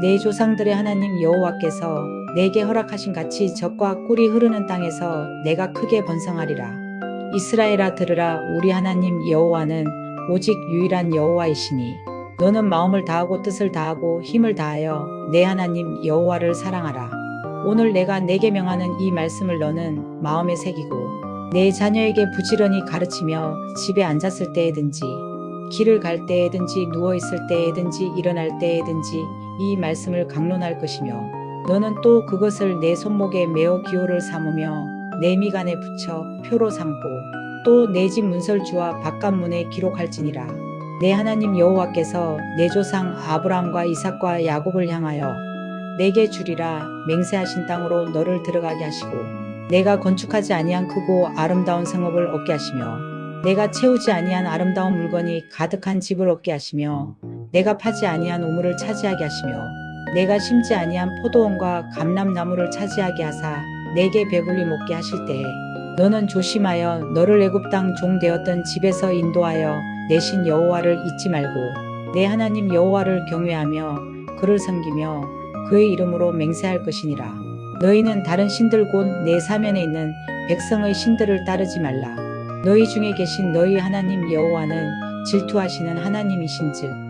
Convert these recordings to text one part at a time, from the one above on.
내 조상들의 하나님 여호와께서 내게 허락하신 같이 적과 꿀이 흐르는 땅에서 내가 크게 번성하리라. 이스라엘아 들으라 우리 하나님 여호와는 오직 유일한 여호와이시니 너는 마음을 다하고 뜻을 다하고 힘을 다하여 내 하나님 여호와를 사랑하라. 오늘 내가 내게 명하는 이 말씀을 너는 마음에 새기고 내 자녀에게 부지런히 가르치며 집에 앉았을 때에든지 길을 갈 때에든지 누워 있을 때에든지 일어날 때에든지 이 말씀을 강론할 것이며 너는 또 그것을 내 손목에 메어 기호를 삼으며 내 미간에 붙여 표로 삼고 또 내 집 문설주와 바깥문에 기록할지니라. 내 하나님 여호와께서 내 조상 아브라함과 이삭과 야곱을 향하여 내게 주리라 맹세하신 땅으로 너를 들어가게 하시고 내가 건축하지 아니한 크고 아름다운 성읍을 얻게 하시며 내가 채우지 아니한 아름다운 물건이 가득한 집을 얻게 하시며 내가 파지 아니한 우물을 차지하게 하시며 내가 심지 아니한 포도원과 감람나무를 차지하게 하사 내게 배불리 먹게 하실 때에 너는 조심하여 너를 애굽 땅 종 되었던 집에서 인도하여 내신 여호와를 잊지 말고 내 하나님 여호와를 경외하며 그를 섬기며 그의 이름으로 맹세할 것이니라. 너희는 다른 신들 곧 내 사면에 있는 백성의 신들을 따르지 말라. 너희 중에 계신 너희 하나님 여호와는 질투하시는 하나님이신즉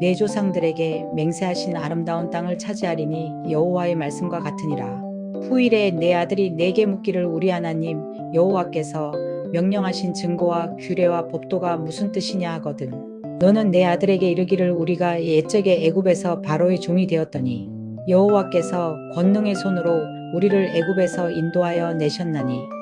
내 조상들에게 맹세하신 아름다운 땅을 차지하리니 여호와의 말씀과 같으니라. 후일에 내 아들이 내게 묻기를 우리 하나님 여호와께서 명령하신 증거와 규례와 법도가 무슨 뜻이냐 하거든. 너는 내 아들에게 이르기를 우리가 옛적에 애굽에서 바로의 종이 되었더니 여호와께서 권능의 손으로 우리를 애굽에서 인도하여 내셨나니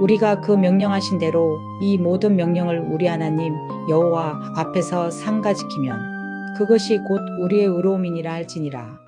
우리가 그 명령하신 대로 이 모든 명령을 우리 하나님 여호와 앞에서 상가 지키면 그것이 곧 우리의 의로움이니라 할지니라.